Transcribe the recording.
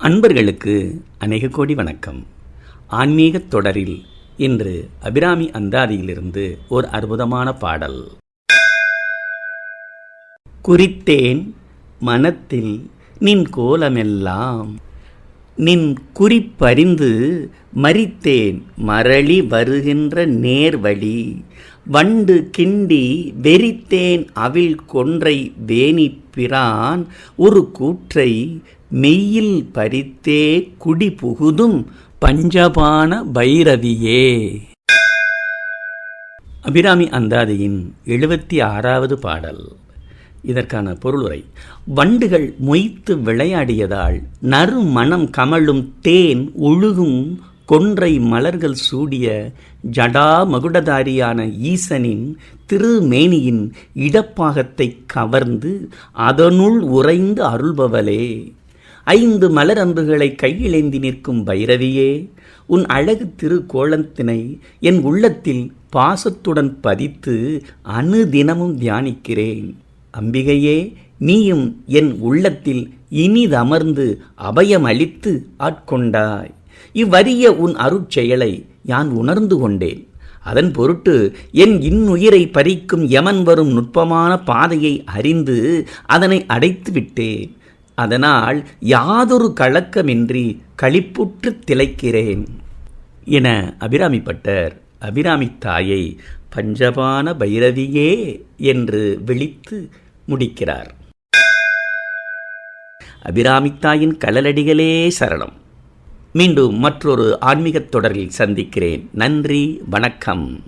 அன்பர்களுக்கு அநேக கோடி வணக்கம். ஆன்மீக தொடரில் இன்று அபிராமி அந்தாதியிலிருந்து ஒரு அற்புதமான பாடல். குறித்தேன் மனத்தில் நின் கோலமெல்லாம் நின் குறிப்பறிந்து மறித்தேன் மரளி வருகின்ற நேர்வழி வண்டு கிண்டி வெறித்தேன் அவில் கொன்றை வேணிப்பிரான் ஒரு கூற்றை மெய்யில் பறித்தே குடி புகுதும் பஞ்சபான பைரவியே. அபிராமி அந்தாதியின் எழுபத்தி ஆறாவது பாடல். இதற்கான பொருளுரை வண்டுகள் மொய்த்து விளையாடியதால் நறு மனம் கமழும் தேன் ஒழுகும் கொன்றை மலர்கள் சூடிய ஜடா மகுடதாரியான ஈசனின் திருமேனியின் இடப்பாகத்தை கவர்ந்து அதனுள் உறைந்து அருள்பவளே. ஐந்து மலரம்புகளை கையிலேந்தி நிற்கும் பைரவியே உன் அழகு திருக்கோளத்தினை என் உள்ளத்தில் பாசத்துடன் பதித்து அனுதினமும் தியானிக்கிறேன். அம்பிகையே நீயும் என் உள்ளத்தில் இனிதமர்ந்து அபயமளித்து ஆட்கொண்டாய். இவ்வரிய உன் அருட்செயலை யான் உணர்ந்து கொண்டேன். அதன் பொருட்டு என் இன்னுயிரை பறிக்கும் யமன் வரும் நுட்பமான பாதையை அறிந்து அதனை அடைத்து விட்டேன் அதனால் யாதொரு கலக்கமின்றி களிப்புற்று திளைக்கிறேன் என அபிராமிப்பட்டர் அபிராமி தாயை பஞ்சபான பைரவியே என்று விழித்து முடிக்கிறார். அபிராமித்தாயின் கலலடிகளே சரணம். மீண்டும் மற்றொரு ஆன்மீகத் தொடரில் சந்திக்கிறேன். நன்றி வணக்கம்.